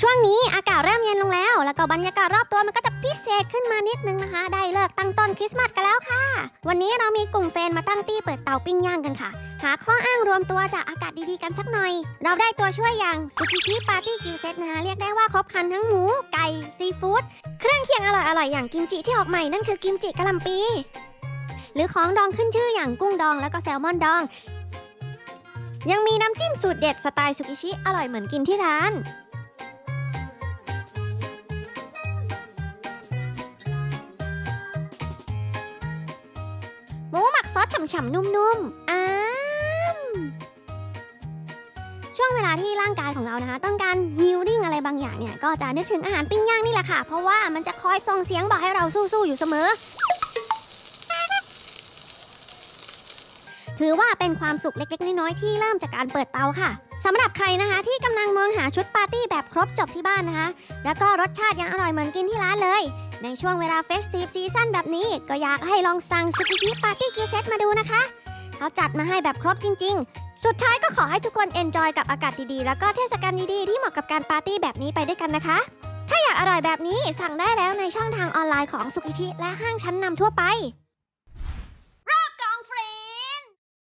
ช่วงนี้อากาศเริ่มเย็นลงแล้ว แล้วก็บรรยากาศรอบตัวมันก็จะพิเศษขึ้นมานิดนึงนะคะ ได้เลิกตั้งต้นคริสต์มาสกันแล้วค่ะ วันนี้เรามีกลุ่มเฟนมาตั้งตี้เปิดเตาปิ้งย่างกันค่ะ หาข้ออ้างรวมตัวจากอากาศดีๆกันสักหน่อย เราได้ตัวช่วยอย่างซูกิชิปาร์ตี้กิวเซตนะคะเรียกได้ว่าครบครันทั้งหมู ไก่ ซีฟู้ดเครื่องเคียงอร่อยๆอย่างกิมจิที่ออกใหม่นั่นคือกิมจิกะหล่ำปี หรือของดองขึ้นชื่ออย่างกุ้งดองแล้วก็แซลมอนดอง ยังมีน้ำจิ้มสูตรเด็ดสไตล์ซูกิชิอร่อยเหมือนกินที่ร้าน ซอสฉ่ำๆ นุ่มๆ อ้ามช่วงเวลาที่ร่างกายของเรานะคะ ต้องการฮิลลิ่งอะไรบางอย่างเนี่ย ก็จะนึกถึงอาหารปิ้งย่างนี่แหละค่ะ เพราะว่ามันจะคอยส่งเสียงบอกให้เราสู้ๆ อยู่เสมอ ถือว่าเป็นความสุขเล็กๆ น้อยๆ ที่เริ่มจากการเปิดเตาค่ะสำหรับใครนะคะที่กำลังมองหาชุดปาร์ตี้แบบครบจบที่บ้านนะคะ แล้วก็รสชาติยังอร่อยเหมือนกินที่ร้านเลย ในช่วงเวลาเฟสติฟซีซั่นแบบนี้ ก็อยากให้ลองสั่งซูกิชิปาร์ตี้กีเซตมาดูนะคะ เขาจัดมาให้แบบครบจริง ๆ สุดท้ายก็ขอให้ทุกคนเอนจอยกับอากาศดีๆ แล้วก็เทศกาลดีๆ ที่เหมาะกับการปาร์ตี้แบบนี้ไปด้วยกันนะคะ ถ้าอยากอร่อยแบบนี้สั่งได้แล้วในช่องทางออนไลน์ของซุกิชิและห้างชั้นนำทั่วไป